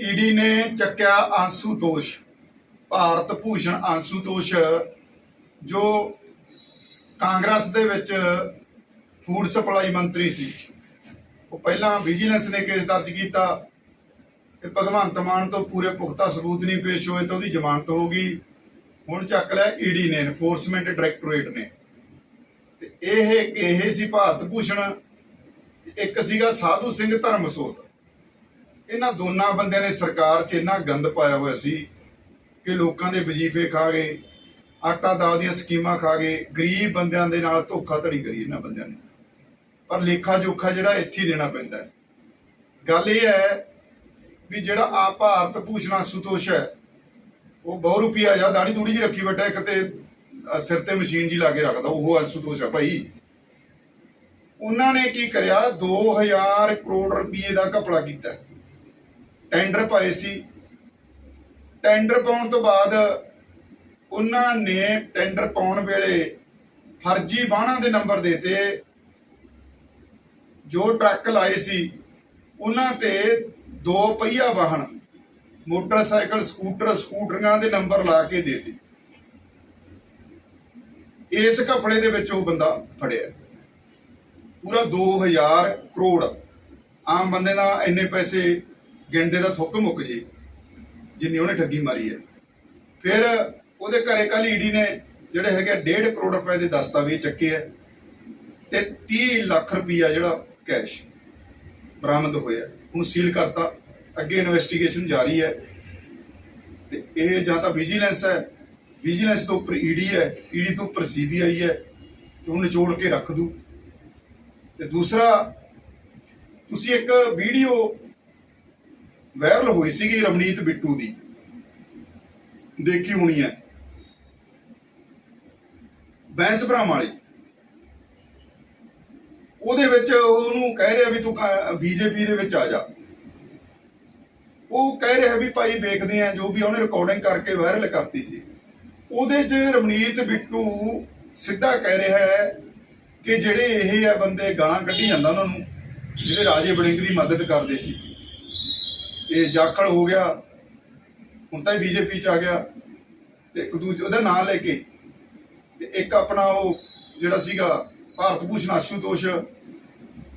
ED ਨੇ ਚੱਕਿਆ ਆਂਸੂਤੋਸ਼ ਭਾਰਤ ਭੂਸ਼ਣ ਆਂਸੂਤੋਸ਼ ਜੋ ਕਾਂਗਰਸ ਦੇ ਵਿੱਚ ਫੂਡ ਸਪਲਾਈ ਮੰਤਰੀ ਸੀ। ਉਹ ਪਹਿਲਾਂ ਵਿਜੀਲੈਂਸ ਨੇ ਕੇਸ ਦਰਜ ਕੀਤਾ ਤੇ ਭਗਵੰਤ ਮਾਨ ਤੋਂ ਪੂਰੇ ਪੁਖਤਾ ਸਬੂਤ ਨਹੀਂ ਪੇਸ਼ ਹੋਏ ਤਾਂ ਉਹਦੀ ਜ਼ਮਾਨਤ ਹੋ ਗਈ। ਹੁਣ ਚੱਕ ਲਿਆ ਈਡੀ ਨੇ ਐਨਫੋਰਸਮੈਂਟ ਡਾਇਰੈਕਟੋਰੇਟ ਨੇ। ਤੇ ਇਹ ਇਹ ਸੀ ਭਾਰਤ ਭੂਸ਼ਣ, ਇੱਕ ਸੀਗਾ ਸਾਧੂ ਸਿੰਘ ਧਰਮਸੋਤ। ਇਹਨਾਂ ਦੋਨਾਂ ਬੰਦਿਆਂ ਨੇ ਸਰਕਾਰ 'ਚ ਇੰਨਾ ਗੰਦ ਪਾਇਆ ਹੋਇਆ ਸੀ ਕਿ ਲੋਕਾਂ ਦੇ ਵਜ਼ੀਫੇ ਖਾ ਗਏ, ਆਟਾ ਦਾਲ ਦੀਆਂ ਸਕੀਮਾਂ ਖਾ ਗਏ, ਗਰੀਬ ਬੰਦਿਆਂ ਦੇ ਨਾਲ ਧੋਖਾਧੜੀ ਕਰੀ ਇਹਨਾਂ ਬੰਦਿਆਂ ਨੇ। ਪਰ ਲੇਖਾ ਜੋਖਾ ਜਿਹੜਾ ਇੱਥੇ ਦੇਣਾ ਪੈਂਦਾ ਗੱਲ ਇਹ ਹੈ ਵੀ ਜਿਹੜਾ ਆ ਭਾਰਤ ਭੂਸ਼ਣ ਸੁਤੋਸ਼ ਹੈ, ਉਹ ਬਹੁ ਰੁਪਿਆ ਜਾਂ ਦਾੜੀ ਥੋੜੀ ਜਿਹੀ ਰੱਖੀ ਬੈਠਾ, ਇੱਕ ਤੇ ਸਿਰ ਤੇ ਮਸ਼ੀਨ ਜੀ ਲਾ ਕੇ ਰੱਖਦਾ, ਉਹ ਅਸੁਤੋਸ਼ ਹੈ ਭਾਈ। ਉਹਨਾਂ ਨੇ ਕੀ ਕਰਿਆ? 2000 ਕਰੋੜ ਰੁਪਏ ਦਾ ਘਪਲਾ ਕੀਤਾ। ਟੈਂਡਰ ਪਾਏ ਸੀ। ਟੈਂਡਰ ਪਾਉਣ ਤੋਂ ਬਾਅਦ ਉਹਨਾਂ ਨੇ ਟੈਂਡਰ ਪਾਉਣ ਵੇਲੇ ਫਰਜ਼ੀ ਵਾਹਨਾਂ ਦੇ ਨੰਬਰ ਦੇਤੇ ਜੋ ਟਰੱਕ ਲਾਏ ਸੀ, ਉਹਨਾਂ ਤੇ ਦੋ ਪਹੀਆ ਵਾਹਨ, ਮੋਟਰਸਾਈਕਲ, ਸਕੂਟਰ, ਸਕੂਟਰੀਆਂ ਦੇ ਨੰਬਰ ਲਾ ਕੇ ਦੇ ਦਿੱਤੇ। ਇਸ ਘਪਲੇ ਦੇ ਵਿੱਚ ਉਹ ਬੰਦਾ ਫੜਿਆ। ਪੂਰਾ 2000 ਕਰੋੜ। ਆਮ ਬੰਦੇ ਨਾਲ ਇੰਨੇ ਪੈਸੇ ਗਿਣਦੇ ਦਾ ਥੁੱਕ ਮੁੱਕ ਜੇ, ਜਿੰਨੀ ਉਹਨੇ ਠੱਗੀ ਮਾਰੀ ਹੈ। ਫਿਰ ਉਹਦੇ ਘਰੇ ਕੱਲ ਈਡੀ ਨੇ ਜਿਹੜੇ ਹੈਗੇ 1.5 ਕਰੋੜ ਰੁਪਏ ਦੇ ਦਸਤਾਵੇਜ਼ ਚੱਕੇ ਹੈ ਤੇ 30 ਲੱਖ ਰੁਪਈਆ ਜਿਹੜਾ ਕੈਸ਼ ਬਰਾਮਦ ਹੋਇਆ ਹੁਣ ਸੀਲ ਕਰਤਾ। ਅੱਗੇ ਇਨਵੈਸਟੀਗੇਸ਼ਨ ਜਾਰੀ ਹੈ ਤੇ ਇਹ ਜਾਂ ਤਾਂ ਵਿਜੀਲੈਂਸ ਹੈ, ਵਿਜੀਲੈਂਸ ਤੋਂ ਉੱਪਰ ਈਡੀ ਹੈ ਈਡੀ ਤੋਂ ਉੱਪਰ ਸੀਬੀਆਈ ਹੈ, ਤੇ ਉਹਨੂੰ ਨਿਚੋੜ ਕੇ ਰੱਖ ਦੂ। ਤੇ ਦੂਸਰਾ, ਤੁਸੀਂ ਇੱਕ ਵੀਡੀਓ ਵਾਇਰਲ ਹੋਈ ਸੀਗੀ ਰਮਨੀਤ ਬਿੱਟੂ ਦੀ। ਦੇਖੀ ਹੋਣੀ ਹੈ। ਬੈਂਸ ਭਰਾਮ ਵਾਲੀ। ਉਹਦੇ ਵਿੱਚ ਉਹਨੂੰ ਕਹਿ ਰਿਹਾ ਵੀ ਤੂੰ ਬੀਜੇਪੀ ਦੇ ਵਿੱਚ ਆ ਜਾ। ਉਹ ਕਹਿ ਰਿਹਾ ਵੀ ਭਾਈ ਵੇਖਦੇ ਆ ਜੋ ਵੀ ਉਹਨੇ ਰਿਕਾਰਡਿੰਗ ਕਰਕੇ ਵਾਇਰਲ ਕਰਤੀ ਸੀ। ਉਹਦੇ 'ਚ ਰਮਨੀਤ ਬਿੱਟੂ ਸਿੱਧਾ ਕਹਿ ਰਿਹਾ ਹੈ ਕਿ ਜਿਹੜੇ ਇਹ ਆ ਬੰਦੇ ਗਾਲਾਂ ਕੱਢੀ ਜਾਂਦਾ ਉਹਨਾਂ ਨੂੰ, ਜਿਹੜੇ ਰਾਜੇ ਬੜਿੰਗ ਦੀ ਮਦਦ ਕਰਦੇ ਸੀ। ਇਹ ਜਾਖੜ ਹੋ ਗਿਆ। ਹੁਣ ਤਾਂ ਬੀਜੇਪੀ ਚ ਆ ਗਿਆ। ਤੇ ਇੱਕ ਦੂਜੇ ਉਹਦਾ ਨਾਂ ਲੈ ਕੇ ਤੇ ਇੱਕ ਆਪਣਾ ਉਹ ਜਿਹੜਾ ਸੀਗਾ ਭਾਰਤ ਭੂਸ਼ਣ ਆਸ਼ੂਤੋਸ਼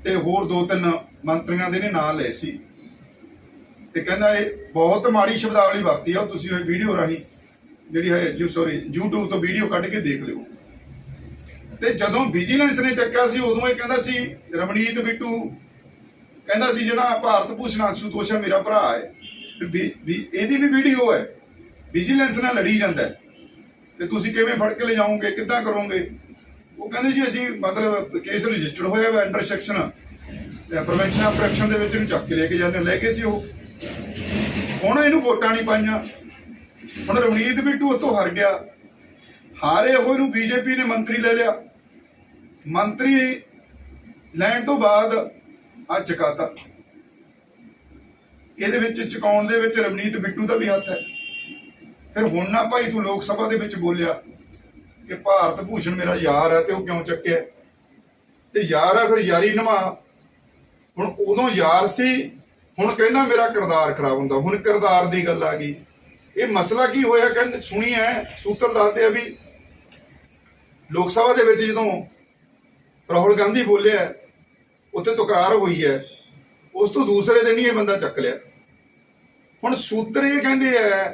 ਤੇ ਹੋਰ ਦੋ ਤਿੰਨ ਮੰਤਰੀਆਂ ਦੇ ਨੇ ਨਾਂ ਲਏ ਸੀ। ਤੇ ਕਹਿੰਦਾ ਇਹ ਬਹੁਤ ਮਾੜੀ ਸ਼ਬਦਾਵਲੀ ਵਰਤੀ ਆ। ਉਹ ਤੁਸੀਂ ਉਹ ਵੀਡੀਓ ਰਾਹੀਂ ਜਿਹੜੀ ਹੈ ਜੋ ਸੌਰੀ YouTube ਤੋਂ ਵੀਡੀਓ ਕੱਢ ਕੇ ਦੇਖ ਲਿਓ। ਤੇ ਜਦੋਂ ਵਿਜੀਲੈਂਸ ਨੇ ਚੱਕਿਆ ਸੀ, ਉਦੋਂ ਇਹ ਕਹਿੰਦਾ ਸੀ, ਰਮਨੀਤ ਬਿੱਟੂ ਕਹਿੰਦਾ ਸੀ ਜਿਹੜਾ ਭਾਰਤ ਭੂਸ਼ਣ ਆਸ਼ੂਤੋਸ਼ ਹੈ, ਮੇਰਾ ਭਰਾ ਹੈ। ਵੀ- ਇਹਦੀ ਵੀ ਵੀਡੀਓ ਹੈ। ਵਿਜੀਲੈਂਸ ਨਾਲ ਲੜੀ ਜਾਂਦਾ ਤੇ ਤੁਸੀਂ ਕਿਵੇਂ ਫੜ ਕੇ ਲੈ ਜਾਓਗੇ ਕਿੱਦਾਂ ਕਰੋਗੇ? ਉਹ ਕਹਿੰਦੇ ਜੀ, ਅਸੀਂ ਮਤਲਬ ਕੇਸ ਰਜਿਸਟਰਡ ਹੋਇਆ ਹੈ under section prevention of corruption ਦੇ ਵਿੱਚ ਇਹਨੂੰ ਚੱਕ ਕੇ ਲੈ ਕੇ ਜਾਂਦੇ ਲੈ ਕੇ ਸੀ ਉਹ। ਹੁਣ ਇਹਨੂੰ ਵੋਟਾਂ ਨਹੀਂ ਪਾਈਆਂ। ਹੁਣ ਰਵਨੀਤ ਬਿੱਟੂ ਉੱਥੋਂ ਹਰ ਗਿਆ। ਹਾਰੇ ਹੋਏ ਨੂੰ ਬੀਜੇਪੀ ਨੇ ਮੰਤਰੀ ਲੈ ਲਿਆ। ਮੰਤਰੀ ਲੈਣ ਤੋਂ ਬਾਅਦ ਆ ਚਕਾਤਾ। ਇਹਦੇ ਵਿੱਚ ਚੁਕਾਉਣ ਦੇ ਵਿੱਚ ਰਵਨੀਤ ਬਿੱਟੂ ਦਾ ਵੀ ਹੱਥ ਹੈ। ਫਿਰ ਹੁਣ ਨਾ ਭਾਈ ਤੂੰ ਲੋਕ ਸਭਾ ਦੇ ਵਿੱਚ ਬੋਲਿਆ ਕਿ ਭਾਰਤ ਭੂਸ਼ਣ ਮੇਰਾ ਯਾਰ ਹੈ ਤੇ ਉਹ ਕਿਉਂ ਚੱਕਿਆ? ਤੇ ਯਾਰ ਆ ਫਿਰ ਯਾਰੀ ਨਿਭਾ। ਹੁਣ ਉਦੋਂ ਯਾਰ ਸੀ, ਹੁਣ ਕਹਿੰਦਾ ਮੇਰਾ ਕਿਰਦਾਰ ਖਰਾਬ ਹੁੰਦਾ। ਹੁਣ ਕਿਰਦਾਰ ਦੀ ਗੱਲ ਆ ਗਈ। ਇਹ ਮਸਲਾ ਕੀ ਹੋਇਆ ਕਹਿੰਦੇ ਸੁਣੀ ਐ ਸੂਤਰ ਦੱਸਦੇ ਆ ਵੀ ਲੋਕ ਸਭਾ ਦੇ ਵਿੱਚ ਜਦੋਂ ਰਾਹੁਲ ਗਾਂਧੀ ਬੋਲਿਆ ਉੱਥੇ ਤਕਰਾਰ ਹੋਈ ਹੈ, ਉਸ ਤੋਂ ਦੂਸਰੇ ਦਿਨ ਹੀ ਇਹ ਬੰਦਾ ਚੱਕ ਲਿਆ। ਹੁਣ ਸੂਤਰ ਇਹ ਕਹਿੰਦੇ ਆ,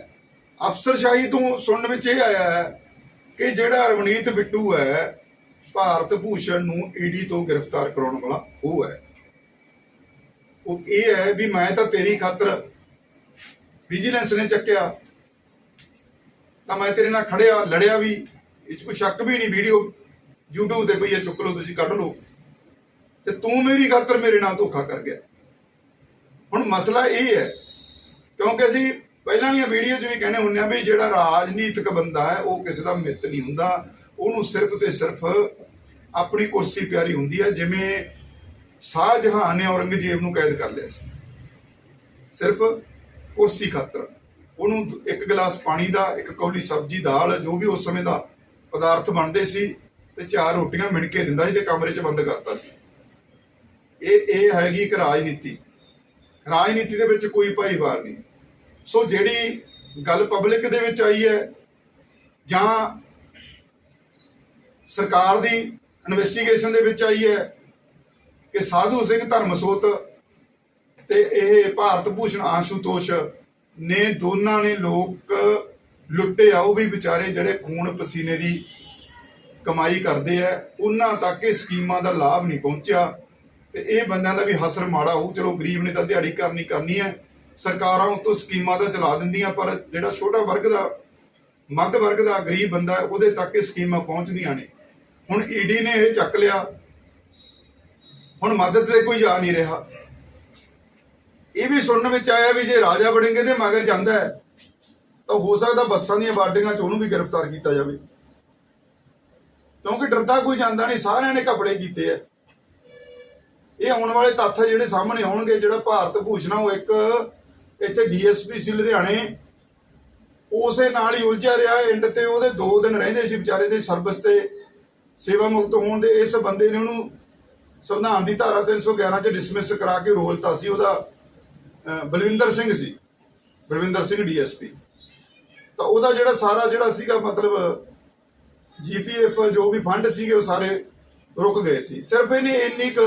ਅਫਸਰਸ਼ਾਹੀ ਤੋਂ ਸੁਣਨ ਵਿੱਚ ਇਹ ਆਇਆ ਹੈ ਕਿ ਜਿਹੜਾ ਰਵਨੀਤ ਬਿੱਟੂ ਹੈ, ਭਾਰਤ ਭੂਸ਼ਣ ਨੂੰ ਈਡੀ ਤੋਂ ਗ੍ਰਿਫਤਾਰ ਕਰਾਉਣ ਵਾਲਾ ਉਹ ਹੈ। ਉਹ ਇਹ ਹੈ ਵੀ ਮੈਂ ਤਾਂ ਤੇਰੀ ਖਾਤਰ ਵਿਜੀਲੈਂਸ ਨੇ ਚੱਕਿਆ। ਤਾਂ ਮੈਂ ਤੇਰੇ ਨਾਲ ਖੜਿਆ, ਲੜਿਆ ਵੀ, ਇਹ 'ਚ ਕੋਈ ਸ਼ੱਕ ਵੀ ਨਹੀਂ ਵੀਡੀਓ YouTube ਤੇ ਪਈ ਹੈ, ਚੁੱਕ ਲਓ, ਤੁਸੀਂ ਕੱਢ ਲਓ। ਤੇ ਤੂੰ ਮੇਰੀ ਖਾਤਰ ਮੇਰੇ ਨਾਲ ਧੋਖਾ ਕਰ ਗਿਆ। ਹੁਣ ਮਸਲਾ ਇਹ ਹੈ, ਕਿਉਂਕਿ ਅਸੀਂ ਪਹਿਲਾਂ ਦੀਆਂ ਵੀਡੀਓ 'ਚ ਵੀ ਕਹਿੰਦੇ ਹੁੰਦੇ ਆ ਵੀ ਜਿਹੜਾ ਰਾਜਨੀਤਿਕ ਬੰਦਾ ਹੈ, ਉਹ ਕਿਸੇ ਦਾ ਮਿੱਤ ਨਹੀਂ ਹੁੰਦਾ। ਉਹਨੂੰ ਸਿਰਫ ਤੇ ਸਿਰਫ ਆਪਣੀ ਕੁਰਸੀ ਪਿਆਰੀ ਹੁੰਦੀ ਹੈ, ਜਿਵੇਂ ਸ਼ਾਹ ਜਹਾਨ ਨੇ ਔਰੰਗਜ਼ੇਬ ਨੂੰ ਕੈਦ ਕਰ ਲਿਆ ਸੀ। ਸਿਰਫ ਕੁਰਸੀ ਖਾਤਰ। ਉਹਨੂੰ ਇੱਕ ਗਲਾਸ ਪਾਣੀ ਦਾ, ਇੱਕ ਕੌਲੀ ਸਬਜ਼ੀ ਦਾਲ, ਜੋ ਵੀ ਉਸ ਸਮੇਂ ਦਾ ਪਦਾਰਥ ਬਣਦੇ ਸੀ, ਤੇ ਚਾਰ ਰੋਟੀਆਂ ਮਿਣ ਕੇ ਦਿੰਦਾ ਸੀ ਤੇ ਕਮਰੇ 'ਚ ਬੰਦ ਕਰਤਾ ਸੀ। ਇਹ ਇਹ ਹੈਗੀ ਇੱਕ ਰਾਜਨੀਤੀ। ਰਾਜਨੀਤੀ ਦੇ ਵਿੱਚ ਕੋਈ ਭਾਈਵਾਰ ਨਹੀਂ। ਸੋ ਜਿਹੜੀ ਗੱਲ ਪਬਲਿਕ ਦੇ ਵਿੱਚ ਆਈ ਹੈ, ਜਾਂ ਸਰਕਾਰ ਦੀ ਇਨਵੈਸਟੀਗੇਸ਼ਨ ਦੇ ਵਿੱਚ ਆਈ ਹੈ ਕਿ ਸਾਧੂ ਸਿੰਘ ਧਰਮਸੋਤ ਤੇ ਇਹ ਭਾਰਤ ਭੂਸ਼ਣ ਆਸ਼ੂਤੋਸ਼ ਨੇ ਦੋਨਾਂ ਨੇ ਲੋਕ ਲੁੱਟੇ ਆ, ਉਹ ਵੀ ਵਿਚਾਰੇ ਜਿਹੜੇ ਖੂਨ ਪਸੀਨੇ ਦੀ ਕਮਾਈ ਕਰਦੇ ਆ, ਉਹਨਾਂ ਤੱਕ ਇਹ ਸਕੀਮਾਂ ਦਾ ਲਾਭ ਨਹੀਂ ਪਹੁੰਚਿਆ। ਤੇ ਇਹ ਬੰਦਿਆਂ ਦਾ ਵੀ ਹਸਰ ਮਾੜਾ ਹੋਊ, ਚਲੋ ਗਰੀਬ ਨੇ ਤਾਂ ਦਿਹਾੜੀ ਕਰਨੀ ਕਰਨੀ ਹੈ, ਸਰਕਾਰਾਂ ਉਤੋਂ ਸਕੀਮਾਂ ਤਾਂ ਚਲਾ ਦਿੰਦੀਆਂ, ਪਰ ਜਿਹੜਾ ਛੋਟਾ ਵਰਗ ਦਾ, ਮੱਧ ਵਰਗ ਦਾ ਗਰੀਬ ਬੰਦਾ ਉਹਦੇ ਤੱਕ ਇਹ ਸਕੀਮਾਂ ਪਹੁੰਚਦੀਆਂ ਨੇ। ਹੁਣ ਈਡੀ ਨੇ ਇਹ ਚੱਕ ਲਿਆ, ਹੁਣ ਮਦਦ ਤੇ ਕੋਈ ਜਾ ਨਹੀਂ ਰਿਹਾ। ਇਹ ਵੀ ਸੁਣਨ ਵਿੱਚ ਆਇਆ ਵੀ ਜੇ ਰਾਜਾ ਬੜਿੰਗੇ ਤੇ ਮਗਰ ਜਾਂਦਾ ਹੈ, ਤਾਂ ਹੋ ਸਕਦਾ ਬੱਸਾਂ ਦੀਆਂ ਵਾਰਡਿੰਗਾਂ 'ਚ ਉਹਨੂੰ ਵੀ ਗ੍ਰਿਫਤਾਰ ਕੀਤਾ ਜਾਵੇ। ਕਿਉਂਕਿ ਡਰਦਾ ਕੋਈ ਜਾਂਦਾ ਨਹੀਂ, ਸਾਰਿਆਂ ਨੇ ਕਪੜੇ ਕੀਤੇ ਆ। ਇਹ ਆਉਣ ਵਾਲੇ ਤੱਥ ਜਿਹੜੇ ਸਾਹਮਣੇ ਆਉਣਗੇ, ਜਿਹੜਾ ਭਾਰਤ ਭੂਸ਼ਣਾ ਉਹ ਇੱਕ ਇੱਥੇ ਡੀਐਸਪੀ ਸੀ ਲੁਧਿਆਣੇ। ਉਸੇ ਨਾਲ ਹੀ ਉਲਝਿਆ ਰਿਹਾ ਐਂਡ ਤੇ ਉਹਦੇ 2 ਦਿਨ ਰਹਿੰਦੇ ਸੀ ਵਿਚਾਰੇ ਦੇ ਸਰਵਿਸ ਤੇ ਸੇਵਾ ਮੁਕਤ ਹੋਣ ਦੇ। ਇਸ ਬੰਦੇ ਨੇ ਉਹਨੂੰ ਸੰਵਿਧਾਨ ਦੀ ਧਾਰਾ 311 ਚ ਡਿਸਮਿਸ ਕਰਾ ਕੇ ਰੋਲਤਾ ਸੀ। ਉਹਦਾ ਬਲਵਿੰਦਰ ਸਿੰਘ ਸੀ। ਬਲਵਿੰਦਰ ਸਿੰਘ ਡੀਐਸਪੀ ਤਾਂ ਉਹਦਾ ਜਿਹੜਾ ਸਾਰਾ ਜਿਹੜਾ ਸੀਗਾ ਮਤਲਬ ਜੀਪੀਐਫ ਜੋ ਵੀ ਫੰਡ ਸੀਗੇ, ਉਹ ਸਾਰੇ ਰੁਕ ਗਏ ਸੀ। ਸਿਰਫ ਇਹਨੇ ਇੰਨੀ ਕੁ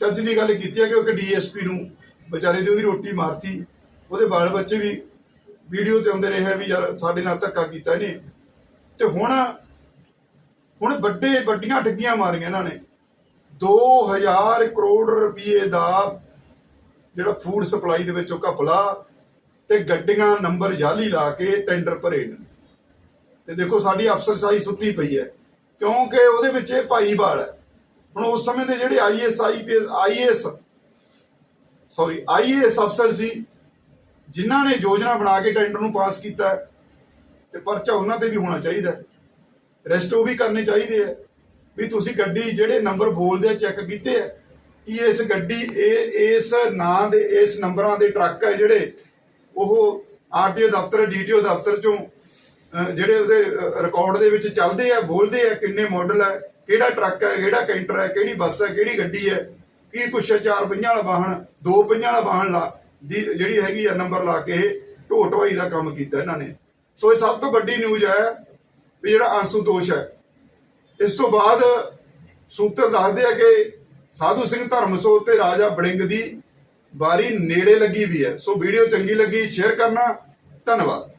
ਚੱਜ ਦੀ ਗੱਲ ਕੀਤੀ ਹੈ ਕਿ ਉਹ ਡੀਐਸਪੀ ਨੂੰ ਵਿਚਾਰੇ ਦੀ ਉਹਦੀ ਰੋਟੀ ਮਾਰਤੀ। ਉਹਦੇ ਬਾਲ ਬੱਚੇ ਵੀ ਵੀਡੀਓ ਤੇ ਆਉਂਦੇ ਰਹੇ ਵੀ ਯਾਰ ਸਾਡੇ ਨਾਲ ਧੱਕਾ ਕੀਤਾ ਇਹਨੇ। ਤੇ ਹੁਣ ਹੁਣ ਵੱਡੇ ਵੱਡੀਆਂ ਠੱਗੀਆਂ ਮਾਰੀਆਂ ਇਹਨਾਂ ਨੇ। 2000 ਕਰੋੜ ਰੁਪਏ ਦਾ ਜਿਹੜਾ ਫੂਡ ਸਪਲਾਈ ਦੇ ਵਿੱਚ ਉਹ ਘਪਲਾ ਤੇ ਗੱਡੀਆਂ ਨੰਬਰ ਜਾਲੀ ਲਾ ਕੇ ਟੈਂਡਰ ਭਰੇ ਨੇ। ਤੇ ਦੇਖੋ ਸਾਡੀ ਅਫਸਰਸ਼ਾਹੀ ਸੁੱਤੀ ਪਈ ਹੈ। ਕਿਉਂਕਿ ਉਹਦੇ ਵਿੱਚ ਇਹ ਭਾਈਵਾਲ ਹੈ। ਹੁਣ ਉਸ ਸਮੇਂ ਦੇ ਜਿਹੜੇ IS IPS IS sorry IAS ਅਫਸਰ ਸੀ ਜਿਨ੍ਹਾਂ ਨੇ ਯੋਜਨਾ ਬਣਾ ਕੇ ਟੈਂਡਰ ਨੂੰ ਪਾਸ ਕੀਤਾ ਹੈ, ਤੇ ਪਰਚਾ ਉਹਨਾਂ ਤੇ ਵੀ ਹੋਣਾ ਚਾਹੀਦਾ ਰੈਸਟ ਉਹ ਵੀ ਕਰਨੇ ਚਾਹੀਦੇ ਆ ਵੀ ਤੁਸੀਂ ਗੱਡੀ ਜਿਹੜੇ ਨੰਬਰ ਬੋਲਦੇ ਆ ਚੈੱਕ ਕੀਤੇ ਆ ਕਿ ਇਸ ਗੱਡੀ ਇਹ ਇਸ ਨਾਂ ਦੇ ਇਸ ਨੰਬਰਾਂ ਦੇ ਟਰੱਕ ਹੈ ਜਿਹੜੇ ਉਹ ਆਰਟੀਓ ਦਫ਼ਤਰ ਡੀਟੀਓ ਦਫ਼ਤਰ ਚੋਂ ਜਿਹੜੇ ਉਹਦੇ ਰਿਕਾਰਡ ਦੇ ਵਿੱਚ ਚੱਲਦੇ ਆ ਬੋਲਦੇ ਆ ਕਿੰਨੇ ਮਾਡਲ ਹੈ ਕਿਹੜਾ ਟਰੱਕ ਹੈ, ਕਿਹੜਾ ਕੈਂਟਰ ਹੈ, ਕਿਹੜੀ ਬੱਸ ਹੈ, ਕਿਹੜੀ ਗੱਡੀ ਹੈ, ਕੀ ਕੁਛ ਹੈ, ਚਾਰ ਪੰਜਾਂ ਵਾਲਾ ਵਾਹਨ, ਦੋ ਪੰਜਾਂ ਵਾਲਾ ਵਾਹਨ ਲਾ ਦੀ ਜਿਹੜੀ ਹੈਗੀ ਆ ਨੰਬਰ ਲਾ ਕੇ ਢੋ ਢਵਾਈ ਦਾ ਕੰਮ ਕੀਤਾ ਇਹਨਾਂ ਨੇ। ਸੋ ਇਹ ਸਭ ਤੋਂ ਵੱਡੀ ਨਿਊਜ਼ ਹੈ ਵੀ ਜਿਹੜਾ ਅੰਸ਼ੂ ਹੈ। ਇਸ ਤੋਂ ਬਾਅਦ ਸੂਤਰ ਦੱਸਦੇ ਆ ਕਿ ਸਾਧੂ ਸਿੰਘ ਧਰਮਸੋਤ ਤੇ ਰਾਜਾ ਬੜਿੰਗ ਦੀ ਵਾਰੀ ਨੇੜੇ ਲੱਗੀ ਵੀ ਹੈ। ਸੋ ਵੀਡੀਓ ਚੰਗੀ ਲੱਗੀ ਸ਼ੇਅਰ ਕਰਨਾ। ਧੰਨਵਾਦ।